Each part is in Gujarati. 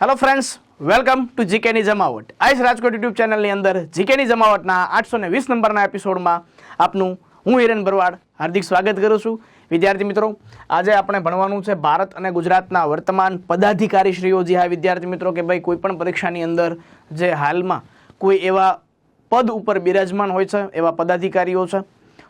હેલો ફ્રેન્ડ્સ વેલકમ ટુ જીકેની જમાવટ આઈસ રાજકોટ યુટ્યુબ ચેનલની અંદર જીકેની જમાવટના આઠસો ને વીસ નંબરના એપિસોડમાં આપનું હું હિરેન ભરવાડ હાર્દિક સ્વાગત કરું છું. વિદ્યાર્થી મિત્રો, આજે આપણે ભણવાનું છે ભારત અને ગુજરાતના વર્તમાન પદાધિકારીશ્રીઓ. જે હા, વિદ્યાર્થી મિત્રો, કે ભાઈ કોઈ પણ પરીક્ષાની અંદર જે હાલમાં કોઈ એવા પદ ઉપર બિરાજમાન હોય છે, એવા પદાધિકારીઓ છે,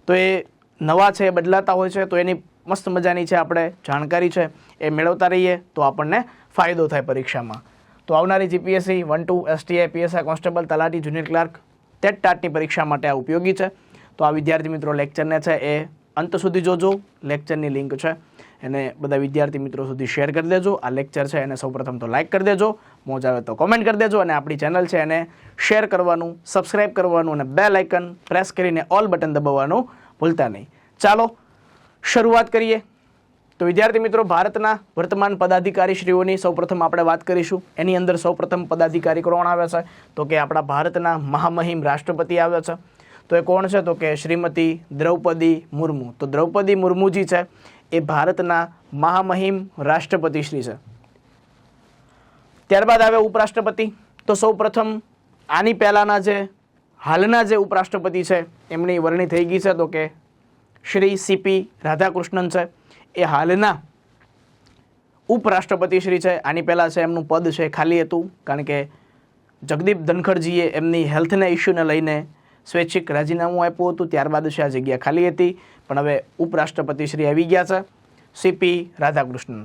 તો એ નવા છે બદલાતા હોય છે, તો એની મસ્ત મજાની છે આપણે જાણકારી છે, એ મેળવતા રહીએ, તો આપણને ફાયદો થાય પરીક્ષામાં. તો આવનારી GPSC, one, two, STI, PSI constable, તલાટી, જુનિયર ક્લાર્ક, ટેટ ટાટની પરીક્ષા માટે આ ઉપયોગી છે. તો આ વિદ્યાર્થી મિત્રો લેક્ચરને છે એ અંત સુધી જોજો. લેક્ચરની લિંક છે એને બધા વિદ્યાર્થી મિત્રો સુધી શેર કરી દેજો. આ લેક્ચર છે એને સૌપ્રથમ તો લાઇક કરી દેજો. મોજ આવે તો કોમેન્ટ કરી દેજો અને આપણી ચેનલ છે એને શેર કરવાનું સબસ્ક્રાઇબ કરવાનું અને બે લાઇકન પ્રેસ કરીને ઓલ બટન દબાવવાનું ભૂલતા નહીં. ચાલો, શરૂઆત કરીએ. તો વિદ્યાર્થી મિત્રો, ભારતના વર્તમાન પદાધિકારીશ્રીઓની સૌપ્રથમ આપણે વાત કરીશું. એની અંદર સૌપ્રથમ પદાધિકારી કોણ આવે છે? તો કે આપણા ભારતના મહામહિમ રાષ્ટ્રપતિ આવે છે. તો એ કોણ છે? તો કે શ્રીમતી દ્રૌપદી મુર્મુ. તો દ્રૌપદી મુર્મુજી છે, એ ભારતના મહામહિમ રાષ્ટ્રપતિ શ્રી છે. ત્યારબાદ આવે ઉપરાષ્ટ્રપતિ. તો સૌપ્રથમ આની પહેલાંના જે, હાલના જે ઉપરાષ્ટ્રપતિ છે, એમની વરણી થઈ ગઈ છે. તો કે શ્રી સીપી રાધાકૃષ્ણન છે. એ હાલના ઉપરાષ્ટ્રપતિ શ્રી છે. આની પહેલાં છે એમનું પદ છે ખાલી હતું, કારણ કે જગદીપ ધનખડજીએ એમની હેલ્થના ઇસ્યુને લઈને સ્વૈચ્છિક રાજીનામું આપ્યું હતું. ત્યારબાદ છે આ જગ્યા ખાલી હતી. પણ હવે ઉપરાષ્ટ્રપતિ શ્રી આવી ગયા છે, સીપી રાધાકૃષ્ણન.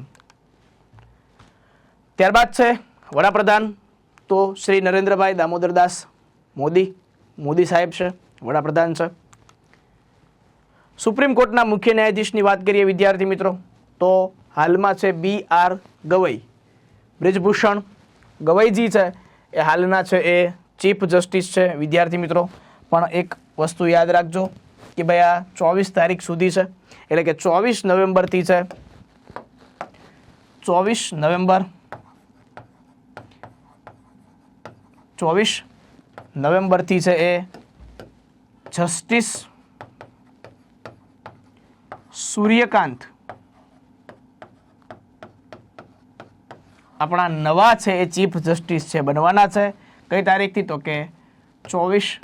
ત્યારબાદ છે વડાપ્રધાન તો શ્રી નરેન્દ્રભાઈ દામોદરદાસ મોદી મોદી સાહેબ છે, વડાપ્રધાન છે. સુપ્રીમ કોર્ટના મુખ્ય ન્યાયાધીશની વાત કરીએ વિદ્યાર્થી મિત્રો, તો હાલમાં છે બી આર ગવઈ. બ્રિજભૂષણ ગવઈજી છે. એ હાલના છે એ ચીફ જસ્ટિસ છે વિદ્યાર્થી મિત્રો. પણ એક વસ્તુ યાદ રાખજો કે ભાઈ આ ચોવીસ તારીખ સુધી છે. એટલે કે ચોવીસ નવેમ્બરથી છે. ચોવીસ નવેમ્બર. ચોવીસ નવેમ્બરથી છે એ જસ્ટિસ સૂર્યકાંત. આપણા નવા છે એ ચીફ જસ્ટિસ છે, બનવાના છે. કઈ તારીખથી તો કે ચોવીસ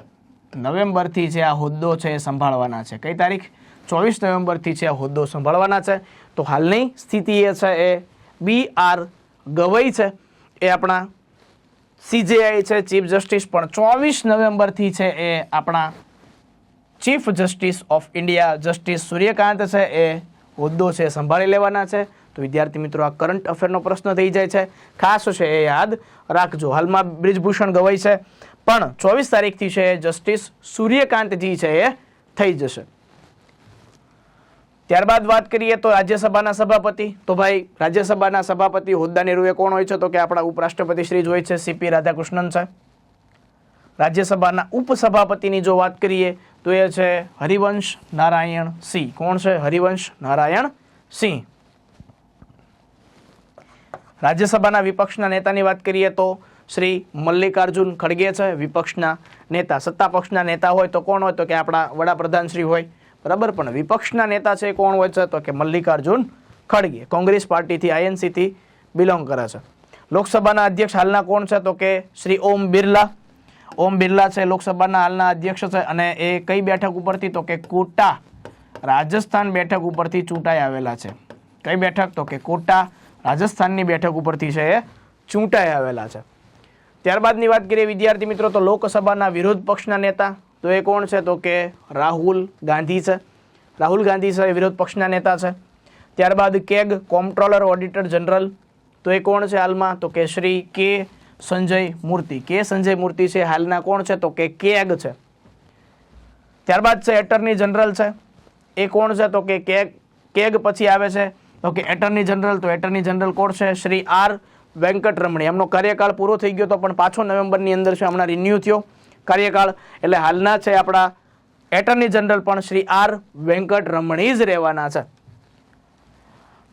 નવેમ્બરથી જે આ હોદ્દો છે એ સંભાળવાના છે. કઈ તારીખ? ચોવીસ નવેમ્બરથી છે આ હોદ્દો સંભાળવાના છે. તો હાલની સ્થિતિ એ છે એ બી આર ગવઈ છે. એ આપણા સીજેઆઈ છે, ચીફ જસ્ટિસ. પણ ચોવીસ નવેમ્બરથી છે એ આપણા chief justice of India justice Suryakant છે, એ હોદ્દો છે સંભાળી લેવાના છે. તો વિદ્યાર્થી મિત્રો, આ કરંટ અફેરનો પ્રશ્ન થઈ જાય છે. ખાસ છે એ યાદ રાખજો, હાલમાં બ્રિજભૂષણ ગવાઈ છે. પણ ચોવીસ તારીખથી છે જસ્ટિસ સૂર્યકાંતજી છે એ થઈ જશે. ત્યારબાદ વાત કરીએ તો રાજ્યસભાના સભાપતિ. તો ભાઈ, રાજ્યસભાના સભાપતિ હોદ્દાની રૂએ કોણ હોય છે? તો કે આપણા ઉપરાષ્ટ્રપતિ શ્રી જ હોય છે, સીપી રાધાકૃષ્ણન છે રાજ્યસભાના ઉપસભાપતિની જો વાત કરીએ તો એ છે હરિવંશ નારાયણ સિંહ. કોણ છે હરિવંશ નારાયણ સિંહ? રાજ્યસભાના વિપક્ષના નેતાની વાત કરીએ તો શ્રી મલ્લિકાર્જુન ખડગે છે વિપક્ષના નેતા. સત્તા પક્ષના નેતા હોય તો કોણ હોય તો કે આપણા વડાપ્રધાન શ્રી હોય. બરાબર? પણ વિપક્ષના નેતા છે કોણ હોય છે તો કે મલ્લિકાર્જુન ખડગે. કોંગ્રેસ પાર્ટીથી આઈએનસીથી બિલોંગ કરે છે. લોકસભાના અધ્યક્ષ હાલના કોણ છે તો કે શ્રી ઓમ બિરલા? ઓમ બિરલા છે, લોકસભાના હાલના અધ્યક્ષ છે અને એ કઈ બેઠક ઉપરથી? તો કે કોટા રાજસ્થાન બેઠક ઉપરથી ચૂંટાઈ આવેલા છે. કઈ બેઠક? તો કે કોટા રાજસ્થાનની બેઠક ઉપરથી છે એ ચૂંટાઈ આવેલા છે. ત્યારબાદની વાત કરીએ વિદ્યાર્થી મિત્રો, તો લોકસભાના વિરોધ પક્ષના નેતા, તો એ કોણ છે? તો કે રાહુલ ગાંધી છે. રાહુલ ગાંધી છે એ વિરોધ પક્ષના નેતા છે. ત્યારબાદ કેગ કોમ્પ્ટ્રોલર ઓડિટર જનરલ, તો એ કોણ છે હાલમાં? તો કે શ્રી કે સંજય મૂર્તિ. કે સંજય મૂર્તિ છે? હાલના કોણ છે? તો કે કેગ છે. ત્યારબાદ છે એટર્ની જનરલ છે. એ કોણ છે? તો કે કેગ કેગ પછી આવે છે. તો કે એટર્ની જનરલ તો એટર્ની જનરલ કોણ છે? શ્રી આર વેંકટરમણી. એમનો કાર્યકાળ પૂરો થઈ ગયો તો પણ પાછો નવેમ્બરની અંદર છે, હમણાં રિન્યૂ થયો કાર્યકાળ. એટલે હાલના છે આપણા એટર્ની જનરલ પણ શ્રી આર વેંકટરમણી જ રહેવાના છે.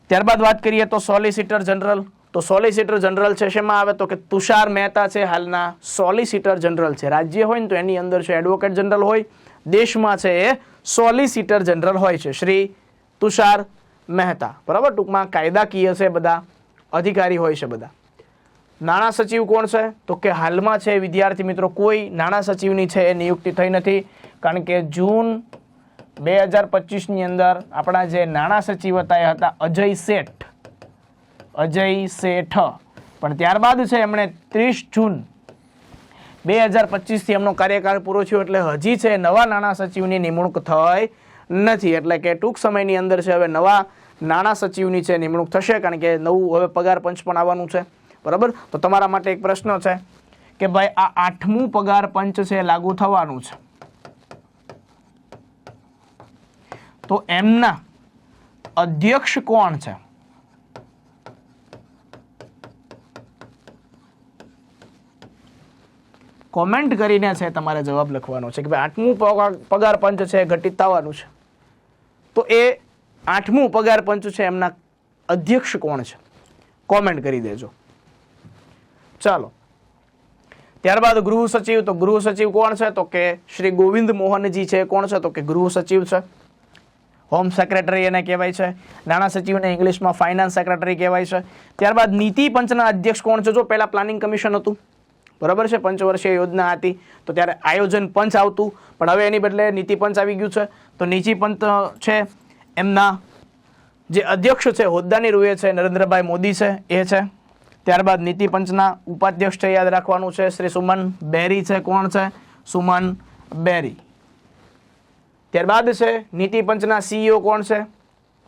ત્યારબાદ વાત કરીએ તો સોલિસિટર જનરલ તો સોલિસિટર જનરલ છે, શેમાં આવે? તો કે તુષાર મહેતા છે, હાલના સોલિસિટર જનરલ છે. રાજ્ય હોય ને તો એની અંદર છે એડવોકેટ જનરલ હોય. દેશમાં છે એ સોલિસિટર જનરલ હોય છે, શ્રી તુષાર મહેતા. બરાબર? ટૂંકમાં કાયદાકીય છે બધા, અધિકારી હોય છે બધા. નાણાં સચિવ કોણ છે? તો કે હાલમાં છે, વિદ્યાર્થી મિત્રો, કોઈ નાણાં સચિવની છે એ નિયુક્તિ થઈ નથી. કારણ કે જૂન બે હજાર પચીસની અંદર આપણા જે નાણાં સચિવ હતા એ હતા અજય શેઠ. અજય શેઠ. પણ ત્યારબાદ છે એમણે ત્રીસ જૂન બે હજાર પચીસથી એમનો કાર્યકાળ પૂરો થયો એટલે હજી છે નવા નાણાં સચિવની નિમણૂક થઈ નથી. એટલે કે ટૂંક સમયની અંદર છે હવે નવા નાણાં સચિવની છે નિમણૂક થશે કારણ કે નવું હવે પગાર પંચ પણ આવવાનું છે. બરાબર? તો તમારા માટે એક પ્રશ્ન છે કે ભાઈ આ આઠમું પગાર પંચ છે લાગુ થવાનું છે. તો એમના અધ્યક્ષ કોણ છે? કોમેન્ટ કરીને છે તમારે જવાબ લખવાનો છે કે ભાઈ આઠમું પગાર પંચ છે ઘટિત થવાનું છે. તો એ આઠમું પગાર પંચ છે એમના અધ્યક્ષ કોણ છે? કોમેન્ટ કરી દેજો. ચાલો. ત્યારબાદ ગૃહ સચિવ, તો ગૃહ સચિવ કોણ છે? તો કે શ્રી ગોવિંદ મોહનજી છે કોણ છે? તો કે ગૃહ સચિવ છે. હોમ સેક્રેટરી એને કહેવાય છે. નાણાં સચિવને ઇંગ્લિશમાં ફાઇનાન્સ સેક્રેટરી કહેવાય છે. ત્યારબાદ નીતિ પંચના અધ્યક્ષ કોણ છે? જો પહેલા પ્લાનિંગ કમિશન હતું. બરાબર છે? પંચવર્ષીય યોજના હતી. તો ત્યારે આયોજન પંચ આવતું. પણ હવે એની બદલે નીતિ પંચ આવી ગયું છે. તો નીતિ પંચ છે, એમના જે અધ્યક્ષ છે, હોદ્દાની રૂએ છે, નરેન્દ્રભાઈ મોદી છે, એ છે. ત્યારબાદ નીતિ પંચના ઉપાધ્યક્ષ છે, યાદ રાખવાનું છે, શ્રી સુમન બેરી છે. કોણ છે? સુમન બેરી. ત્યારબાદ છે, નીતિ પંચના સીઈઓ કોણ છે?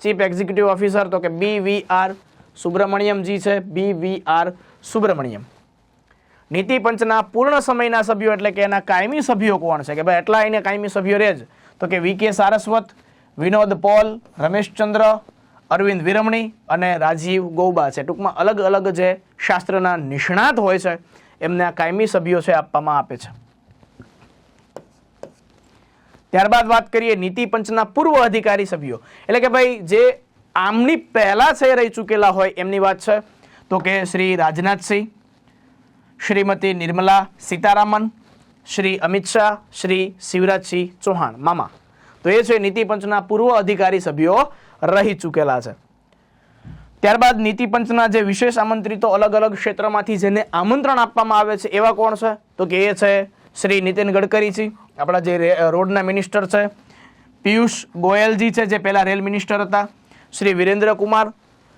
ચીફ એક્ઝિક્યુટિવ ઓફિસર, તો કે બી વી આર સુબ્રમણ્યમજી છે. B V R Subrahmanyam. Niti પંચના પૂર્ણ સમયના સભ્યો એટલે કે એના કાયમી સભ્યો કોણ છે? કે ભાઈ એટલા એને કાયમી સભ્યો રહે જ. તો કે વી કે સારસ્વત, વિનોદ પોલ રમેશચંદ્ર અરવિંદ વિરમણી અને રાજીવ ગૌબા છે. ટૂંકમાં અલગ અલગ જે શાસ્ત્રના નિષ્ણાત હોય છે, એમને આ કાયમી સભ્યો છે આપવામાં આપે છે. ત્યારબાદ વાત કરીએ નીતિ પંચના પૂર્વ અધિકારી સભ્યો. એટલે કે ભાઈ જે આમની પહેલા છે રહી ચૂકેલા હોય એમની વાત છે. તો કે શ્રી રાજનાથસિંહ શ્રીમતી નિર્મલા સીતારામન, શ્રી અમિત શાહ, શ્રી શિવરાજસિંહ ચૌહાણ. મામા, તો એ છે નીતિ પંચના પૂર્વ અધિકારી સભ્યો રહી ચૂકેલા છે. ત્યારબાદ નીતિ પંચના જે વિશેષ આમંત્રિતો અલગ અલગ ક્ષેત્રમાંથી જેને આમંત્રણ આપવામાં આવે છે, એવા કોણ છે? તો કે એ છે શ્રી નીતિન ગડકરીજી, આપણા જે રોડના મિનિસ્ટર છે, પિયુષ ગોયલજી છે, જે પહેલા રેલ મિનિસ્ટર હતા, શ્રી વિરેન્દ્ર કુમાર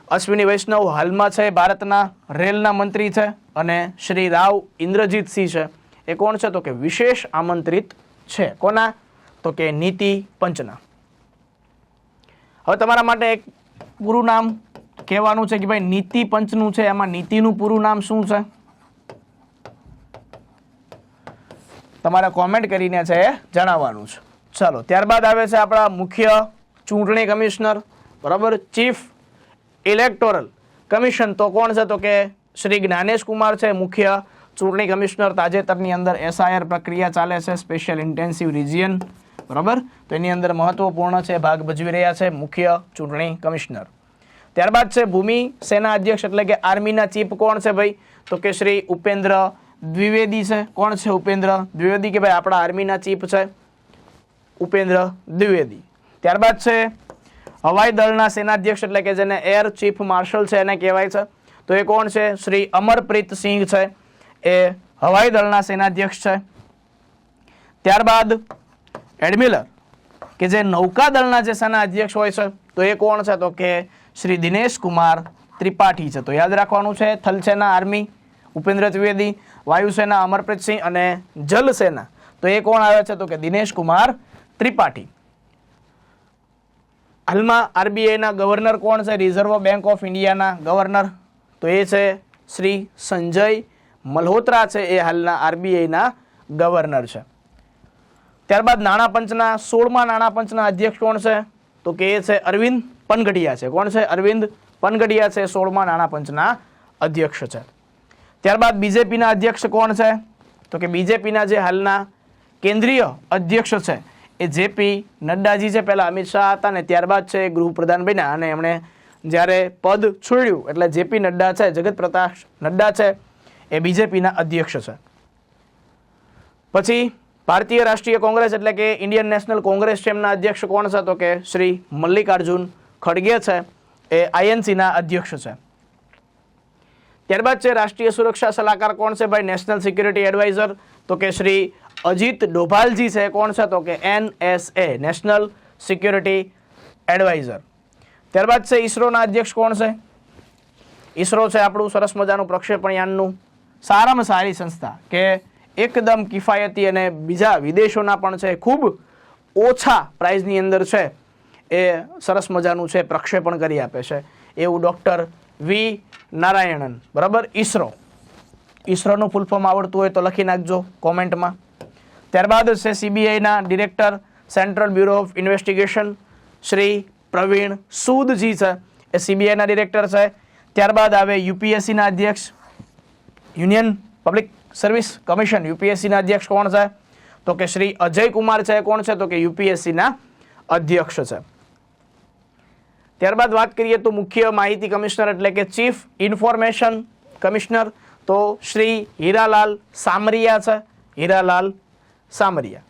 અશ્વિની વૈષ્ણવ હાલમાં છે, ભારતના રેલના મંત્રી છે અને શ્રી રાવ ઇન્દ્રજીતસિંહ છે. એ કોણ છે? તો કે વિશેષ આમંત્રિત છે. કોના? તો કે નીતિ પંચના. હવે તમારા માટે એક પૂરું નામ કહેવાનું છે કે ભાઈ નીતિ પંચનું છે, એમાં નીતિનું પૂરું નામ શું છે? તમારે કોમેન્ટ કરીને છે એ જણાવવાનું છે. ચાલો, ત્યારબાદ આવે છે આપણા મુખ્ય ચૂંટણી કમિશનર, બરાબર? ચીફ ઇલેક્ટોરલ કમિશન તો કોણ છે? તો કે શ્રી જ્ઞાનેશ કુમાર છે, મુખ્ય ચૂંટણી કમિશનર તાજેતરની અંદર એસઆઈઆર પ્રક્રિયા ચાલે છે સ્પેશિયલ ઇન્ટેન્સિવ રિજિયન બરાબર? તો એની અંદર મહત્વપૂર્ણ છે, ભાગ ભજવી રહ્યા છે, મુખ્ય ચૂંટણી કમિશનર. ત્યારબાદ છે, ભૂમિ સેના અધ્યક્ષ એટલે કે આર્મીના ચીફ કોણ છે ભાઈ? તો કે શ્રી ઉપેન્દ્ર દ્વિવેદી છે. કોણ છે ઉપેન્દ્ર દ્વિવેદી? કે ભાઈ આપણા આર્મીના ચીફ છે, ઉપેન્દ્ર દ્વિવેદી. ત્યારબાદ છે હવાઈ દળના સેનાધ્યક્ષ એટલે કે જેને એર ચીફ માર્શલ છે એને કહેવાય છે. તો એ કોણ છે? શ્રી અમરપ્રીત સિંહ છે. એ હવાઈ દળના સેનાધ્યક્ષ છે. ત્યારબાદ એડમિરલ કે જે નૌકાદળના જે સેના અધ્યક્ષ હોય છે, તો એ કોણ છે? તો કે શ્રી દિનેશ કુમાર ત્રિપાઠી છે. તો યાદ રાખવાનું છે, થલસેના આર્મી ઉપેન્દ્ર ત્રિવેદી, વાયુસેના અમરપ્રીત સિંહ અને જલસેના. તો એ કોણ આવે છે? તો કે દિનેશ કુમાર ત્રિપાઠી. હાલમાં આરબીઆઈના ગવર્નર કોણ છે? રિઝર્વ બેંક ઓફ ઇન્ડિયાના ગવર્નર તો એ છે શ્રી સંજય મલ્હોત્રા છે એ હાલના આરબીઆઈના ગવર્નર છે. ત્યારબાદ નાણાં પંચના, સોળમાં નાણાં પંચના અધ્યક્ષ કોણ છે? તો કે એ છે અરવિંદ પનગઢિયા છે. કોણ છે? અરવિંદ પનગઢિયા છે, સોળમાં નાણાં પંચના અધ્યક્ષ છે. ત્યારબાદ બીજેપીના અધ્યક્ષ કોણ છે? તો કે બીજેપીના જે હાલના કેન્દ્રીય અધ્યક્ષ છે એ જેપી નડ્ડાજી છે, પહેલાં અમિત શાહ હતા ને ત્યારબાદ છે ગૃહપ્રધાન બન્યા અને એમણે જ્યારે પદ છોડ્યું, એટલે જેપી નડ્ડા છે, જગત પ્રકાશ નડ્ડા છે, એ બીજેપીના અધ્યક્ષ છે. પછી ભારતીય રાષ્ટ્રીય કોંગ્રેસ, એટલે કે ઇન્ડિયન નેશનલ કોંગ્રેસ છે, એમના અધ્યક્ષ કોણ છે, તો કે શ્રી મલ્લિકાર્જુન ખડગે છે, એ આઈએનસીના અધ્યક્ષ છે. ત્યારબાદ છે, રાષ્ટ્રીય સુરક્ષા સલાહકાર કોણ છે, ભાઈ, નેશનલ સિક્યુરિટી એડવાઇઝર, તો કે શ્રી અજીત ડોભાલજી છે, કોણ છે તો કે એનએસએ નેશનલ સિક્યુરિટી એડવાઇઝર ત્યારબાદ છે ઈસરોના અધ્યક્ષ કોણ છે? ઈસરો છે આપણું સરસ મજાનું પ્રક્ષેપણ યાનનું સારામાં સારી સંસ્થા કે એકદમ કિફાયતી અને બીજા વિદેશોના પણ છે, ખૂબ ઓછા પ્રાઇઝની અંદર છે, એ સરસ મજાનું છે, પ્રક્ષેપણ કરી આપે છે, એવું ડૉક્ટર વી નારાયણન. બરાબર? ઈસરો. ઈસરોનું ફૂલ ફોર્મ આવડતું હોય તો લખી નાખજો કોમેન્ટમાં. ત્યારબાદ છે સીબીઆઈના director central bureau of investigation Shri Praveen Soodji છે. એ સીબીઆઈના ડિરેક્ટર છે. ત્યારબાદ આવે યુપીએસસીના અધ્યક્ષ યુનિયન પબ્લિક સર્વિસ કમિશન યુપીએસસીના અધ્યક્ષ કોણ છે? તો કે શ્રી અજય કુમાર છે કોણ છે? તો કે યુપીએસસીના અધ્યક્ષ છે. ત્યારબાદ વાત કરીએ તો મુખ્ય માહિતી કમિશનર એટલે કે ચીફ ઇન્ફોર્મેશન કમિશનર તો શ્રી હીરાલાલ સામરિયા છે. હીરાલાલ સામરિયા.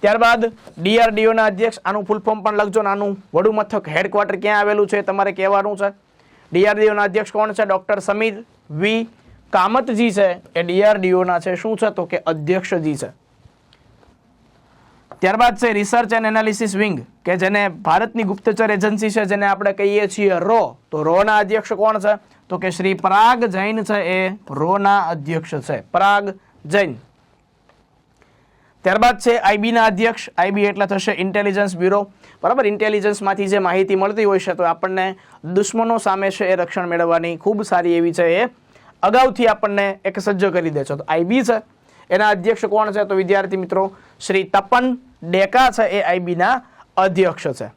ત્યારબાદ ડીઆરડીઓના અધ્યક્ષ આનું ફૂલ ફોર્મ પણ લખજો. આનું વડુ મથક હેડક્વાર્ટર ક્યાં આવેલું છે તમારે કહેવાનું છે. ડીઆરડીઓના અધ્યક્ષ કોણ છે? ડૉક્ટર સમીર વી. કામતજી છે. એ ડીઆરડીઓના છે. શું છે? તો કે અધ્યક્ષજી છે. ત્યારબાદ છે રિસર્ચ એન્ડ એનાલિસિસ વિંગ કે જેને ભારતની ગુપ્તચર એજન્સી છે, જેને આપણે કહીએ છીએ રો. તો રોના અધ્યક્ષ કોણ છે? તો કે શ્રી પરાગ જૈન છે એ રોના અધ્યક્ષ છે. પરાગ જૈન. ત્યારબાદ છે આઈબીના અધ્યક્ષ. આઈબી એટલે થશે ઇન્ટેલિજન્સ બ્યુરો બરાબર? ઇન્ટેલિજન્સમાંથી જે માહિતી મળતી હોય છે, તો આપણને દુશ્મનો સામે છે એ રક્ષણ મેળવવાની ખૂબ સારી એવી છે એ અગાઉથી આપણને એક સજ્જ કરી દે છે. તો આઈબી છે. એના અધ્યક્ષ કોણ છે? તો વિદ્યાર્થી મિત્રો, શ્રી તપન ડેકા છે એ આઈબીના અધ્યક્ષ છે.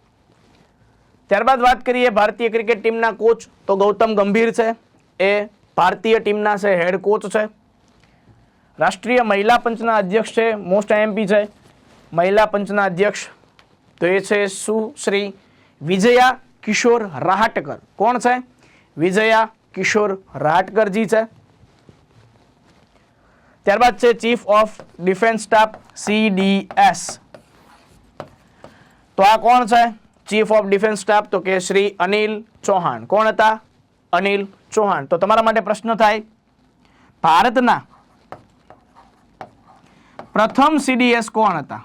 ત્યારબાદ વાત કરીએ ભારતીય ક્રિકેટ ટીમના કોચ તો ગૌતમ ગંભીર છે. એ ભારતીય ટીમના છે હેડ કોચ છે. રાષ્ટ્રીય મહિલા પંચના અધ્યક્ષ છે, મોસ્ટ આઈએમપી છે. મહિલા પંચના અધ્યક્ષ તો એ છે સુશ્રી વિજયા કિશોર રાહટકર. કોણ છે? વિજયા કિશોર રાહટકરજી છે. ત્યારબાદ છે chief of defence staff CDS તો આ કોણ છે? ચીફ ઓફ ડિફેન્સ સ્ટાફ તો કે શ્રી અનિલ ચૌહાણ. કોણ હતા? અનિલ ચૌહાણ. તો તમારા માટે પ્રશ્ન થાય, ભારતના પ્રથમ સીડીએસ કોણ હતા?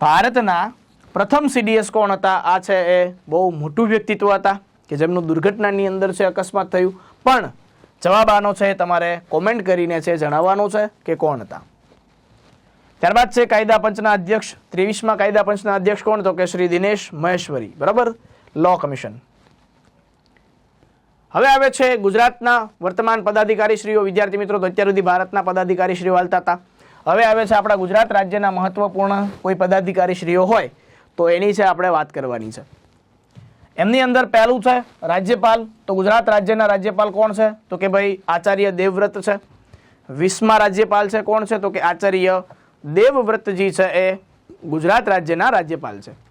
ભારતના પ્રથમ સીડીએસ કોણ હતા? આ છે એ બહુ મોટું વ્યક્તિત્વ હતા કે જેમનું દુર્ઘટનાની અંદર છે, અકસ્માત થયું. પણ જવાબ આનો છે તમારે કોમેન્ટ કરીને છે, જણાવવાનું છે કે કોણ હતા. ત્યારબાદ છે કાયદા પંચના અધ્યક્ષ. ત્રેવીસમાં કાયદા પંચના અધ્યક્ષ કોણ તો કે શ્રી દિનેશ મહેશ્વરી. બરાબર? લો કમિશન હવે આવે છે ગુજરાતના વર્તમાન પદાધિકારી શ્રીઓ વિદ્યાર્થી મિત્રો, તો અત્યાર સુધી ભારતના પદાધિકારી શ્રીઓ હાલતા હતા. હવે આવે છે આપણા ગુજરાત રાજ્યના મહત્વપૂર્ણ કોઈ પદાધિકારી શ્રીઓ હોય, તો એની છે આપણે વાત કરવાની છે. એમની અંદર પહેલું છે રાજ્યપાલ, તો ગુજરાત રાજ્યના રાજ્યપાલ કોણ છે? તો કે ભાઈ આચાર્ય દેવવ્રત છે. વીસમા રાજ્યપાલ છે કોણ છે? તો કે આચાર્ય દેવવ્રતજી છે એ ગુજરાત રાજ્યના રાજ્યપાલ છે.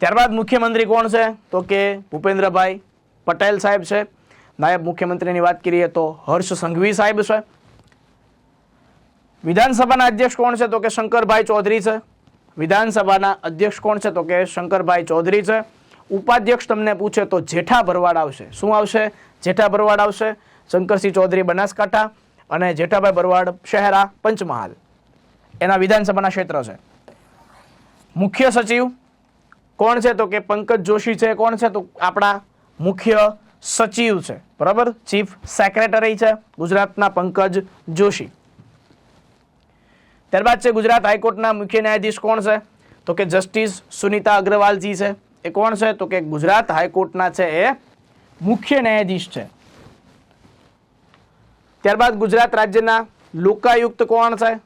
ત્યારબાદ મુખ્યમંત્રી કોણ છે? તો કે ભૂપેન્દ્રભાઈ પટેલ સાહેબ છે. નાયબ મુખ્યમંત્રીની વાત કરીએ તો હર્ષ સંઘવી સાહેબ છે. વિધાનસભાના અધ્યક્ષ કોણ છે? તો કે શંકરભાઈ ચૌધરી છે. વિધાનસભાના અધ્યક્ષ કોણ છે? તો કે શંકરભાઈ ચૌધરી છે. ઉપાધ્યક્ષ તમને પૂછે તો જેઠા ભરવાડ આવશે. શું આવશે? જેઠા ભરવાડ આવશે. શંકરસિંહ ચૌધરી બનાસકાંઠા અને જેઠાભાઈ ભરવાડ શહેરા પંચમહાલ. એના વિધાનસભાના ક્ષેત્ર છે. મુખ્ય સચિવ કોણ છે તો કે પંકજ જોશી છે, કોણ છે તો આપણા મુખ્ય સચિવ છે. બરાબર? ચીફ સેક્રેટરી છે, ગુજરાતના પંકજ જોશી. ત્યારબાદ છે ગુજરાત હાઈકોર્ટના મુખ્ય ન્યાયાધીશ કોણ છે? તો કે જસ્ટિસ સુનિતા અગ્રવાલજી છે. એ કોણ છે? તો કે ગુજરાત હાઈકોર્ટના છે એ મુખ્ય ન્યાયાધીશ છે. ત્યારબાદ ગુજરાત રાજ્યના લોકાયુક્ત કોણ છે?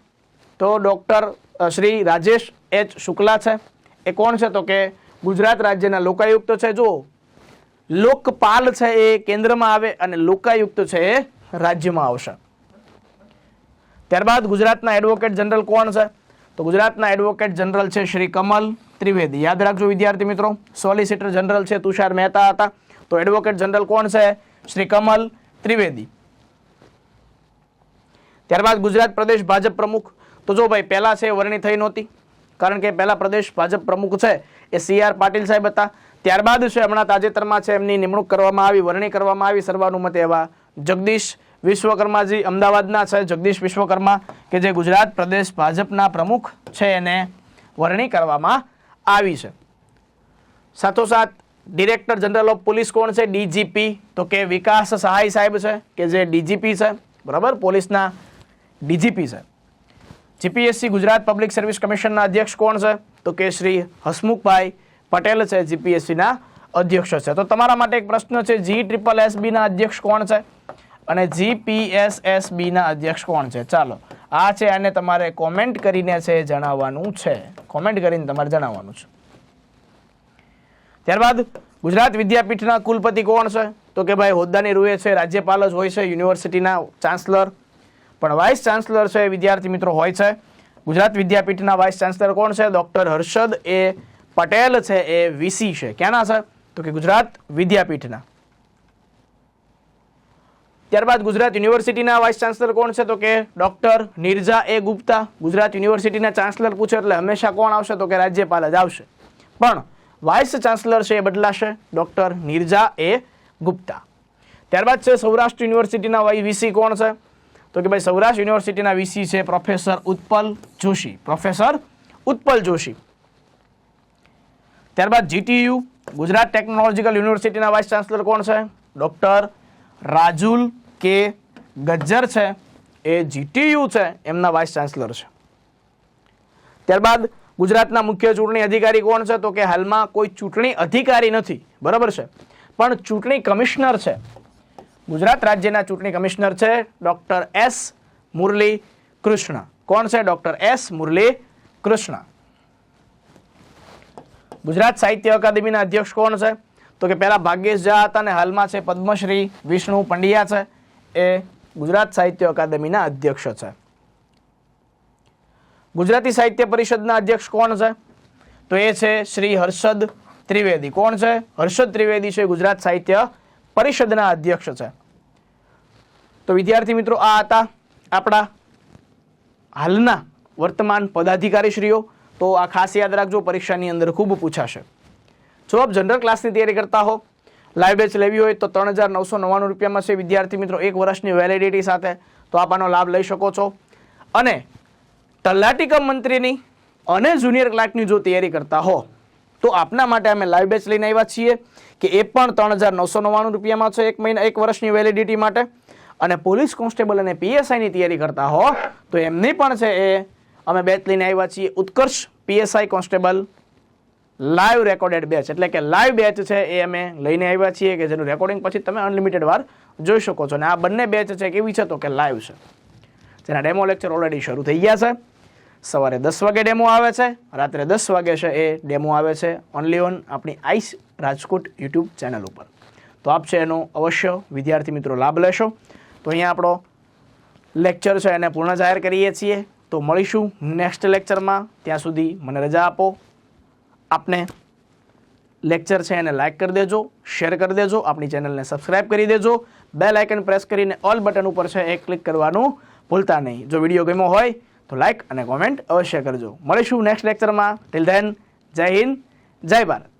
તો ડોક્ટર શ્રી રાજેશ એચ શુક્લા છે. એ કોણ છે તો કે ગુજરાત રાજ્યના લોકાયુક્ત છે? જો લોકપાલ છે એ કેન્દ્રમાં આવે અને લોકાયુક્ત છે એ રાજ્યમાં આવશે. ત્યારબાદ ગુજરાતના એડવોકેટ જનરલ કોણ છે? તો ગુજરાતના એડવોકેટ જનરલ છે શ્રી કમલ ત્રિવેદી. યાદ રાખજો વિદ્યાર્થી મિત્રો સોલિસિટર જનરલ છે તુષાર મહેતા હતા. તો એડવોકેટ જનરલ કોણ છે? શ્રી કમલ ત્રિવેદી. ત્યારબાદ ગુજરાત પ્રદેશ ભાજપ પ્રમુખ. તો જો ભાઈ, પહેલા છે વરણી થઈ નહોતી. કારણ કે પહેલા પ્રદેશ ભાજપ પ્રમુખ છે એ સી આર પાટીલ સાહેબ હતા. ત્યારબાદ છે હમણાં તાજેતરમાં છે એમની નિમણૂક કરવામાં આવી, વરણી કરવામાં આવી સર્વાનુમતે એવા જગદીશ વિશ્વકર્માજી અમદાવાદના છે. જગદીશ વિશ્વકર્મા કે જે ગુજરાત પ્રદેશ ભાજપના પ્રમુખ છે એને વરણી કરવામાં આવી છે. સાથોસાથ ડિરેક્ટર જનરલ ઓફ પોલીસ કોણ છે? ડીજીપી. તો કે વિકાસ સહાય સાહેબ છે કે જે ડીજીપી છે? બરાબર? પોલીસના ડીજીપી છે. જીપીએસસી ગુજરાત પબ્લિક સર્વિસ કમિશનના અધ્યક્ષ કોણ છે? તો કે શ્રી હસમુખભાઈ પટેલ છે જીપીએસસીના અધ્યક્ષ છે. તો તમારા માટે એક પ્રશ્ન છે જી ટ્રિપલ એસબીના અધ્યક્ષ કોણ છે? અને જીપીએસએસબીના અધ્યક્ષ કોણ છે? ચાલો, આ છે આને તમારે કોમેન્ટ કરીને છે જણાવવાનું છે. કોમેન્ટ કરીને તમારે જણાવવાનું છે. ત્યારબાદ ગુજરાત વિદ્યાપીઠના કુલપતિ કોણ છે? તો કે ભાઈ હોદ્દાની રૂએ છે, રાજ્યપાલ જ હોય છે, યુનિવર્સિટીના ચાન્સલર પણ વાઇસ ચાન્સલર છે વિદ્યાર્થી મિત્રો હોય છે. ગુજરાત વિદ્યાપીઠના વાઇસ ચાન્સલર કોણ છે? ડોક્ટર હર્ષદ એ પટેલ છે, એ વીસી છે. ક્યાંના છે? તો કે ગુજરાત વિદ્યાપીઠના. ત્યારબાદ ગુજરાત યુનિવર્સિટીના વાઇસ ચાન્સલર કોણ છે? તો કે ડોક્ટર નિર્જા એ ગુપ્તા. ગુજરાત યુનિવર્સિટીના ચાન્સલર પૂછે એટલે હંમેશા કોણ આવશે? તો કે રાજ્યપાલ જ આવશે. પણ વાઇસ ચાન્સલર છે એ બદલાશે. Doctor Nirja A Gupta. ત્યારબાદ છે સૌરાષ્ટ્ર યુનિવર્સિટીના વાઈ વીસી કોણ છે? તો કે ભાઈ સૌરાષ્ટ્ર યુનિવર્સિટીના વીસી છે પ્રોફેસર ઉત્પલ જોશી. પ્રોફેસર ઉત્પલ જોશી. ત્યારબાદ જીટીયુ ગુજરાત ટેકનોલોજીકલ યુનિવર્સિટીના વાઇસ ચાન્સલર કોણ છે? ડૉક્ટર રાજુલ કે ગજ્જર છે. એ જીટીયુ છે, એમના વાઇસ ચાન્સલર છે. ત્યારબાદ ગુજરાતના મુખ્ય ચૂંટણી અધિકારી કોણ છે? તો કે હાલમાં કોઈ ચૂંટણી અધિકારી નથી. બરાબર છે? પણ ચૂંટણી કમિશનર છે. ગુજરાત રાજ્યના ચૂંટણી કમિશનર છે ડૉક્ટર એસ મુરલી કૃષ્ણ. કોણ છે ડૉક્ટર એસ મુરલી કૃષ્ણ? ગુજરાત સાહિત્ય અકાદમીના અધ્યક્ષ કોણ છે? તો કે પહેલાં ભાગ્યેશ ઝા હતા અને હાલમાં છે પદ્મશ્રી, વિષ્ણુ પંડ્યા છે. એ ગુજરાત સાહિત્ય અકાદમીના અધ્યક્ષ છે. ગુજરાતી સાહિત્ય પરિષદના અધ્યક્ષ કોણ છે? તો એ છે શ્રી હર્ષદ ત્રિવેદી. કોણ છે? હર્ષદ ત્રિવેદી છે ગુજરાત સાહિત્ય પરિષદના અધ્યક્ષ છે. તો વિદ્યાર્થી મિત્રો, આ હતા આપણા હાલના વર્તમાન પદાધિકારીશ્રીઓ. તો આ ખાસ યાદ રાખજો, પરીક્ષાની અંદર ખૂબ પૂછાશે. જો આપ જનરલ ક્લાસની તૈયારી કરતા હો. લાઈવ બેચ લેવી હોય તો ત્રણ હજાર નવસો નવ્વાણું રૂપિયામાં છે વિદ્યાર્થી મિત્રો, એક વર્ષની વેલિડિટી સાથે. તો આપ આનો લાભ લઈ શકો છો. અને તલાટીકમ મંત્રીની અને જુનિયર ક્લાર્કની જો તૈયારી કરતા હો, તો આપના માટે અમે લાઈવ બેચ લઈને આવ્યા છીએ કે એ પણ ત્રણ હજાર નવસો નવ્વાણું રૂપિયામાં છે એક મહિના, એક વર્ષની વેલિડિટી માટે. અને પોલીસ કોન્સ્ટેબલ અને પીએસઆઈની તૈયારી કરતા હો, તો એમની પણ છે એ. અમે બેચ લઈને આવ્યા છીએ Utkarsh PSI constable. Live recorded batch એટલે કે લાઈવ બેચ છે એ અમે લઈને આવ્યા છીએ, કે જેનું રેકોર્ડિંગ પછી તમે અનલિમિટેડ વાર જોઈ શકો છો. અને આ બંને બેચ છે, કેવી છે તો કે લાઈવ છે. જેના ડેમો લેક્ચર ઓલરેડી શરૂ થઈ ગયા છે. સવારે દસ વાગે ડેમો આવે છે, રાત્રે દસ વાગે છે એ ડેમો આવે છે ઓનલી ઓન આપણી આઈસ રાજકોટ યુટ્યુબ ચેનલ ઉપર. તો આપ છે એનો અવશ્ય વિદ્યાર્થી મિત્રો લાભ લેશો. તો અહીંયા આપણો લેક્ચર છે એને પૂર્ણ જાહેર કરીએ છીએ. તો મળીશું નેક્સ્ટ લેક્ચરમાં ત્યાં સુધી મને રજા આપો. આપને લેક્ચર છે એને લાઇક કરી દેજો શેર કરી દેજો, આપણી ચેનલને સબસ્ક્રાઇબ કરી દેજો. બે લાઇકન પ્રેસ કરીને ઓલ બટન ઉપર છે એ ક્લિક કરવાનું ભૂલતા નહીં. જો વીડિયો ગમ્યો હોય તો લાઇક અને કોમેન્ટ અવશ્ય કરજો. મળીશું નેક્સ્ટ લેક્ચરમાં ટિલ ધેન જય હિન્દ, જય ભારત.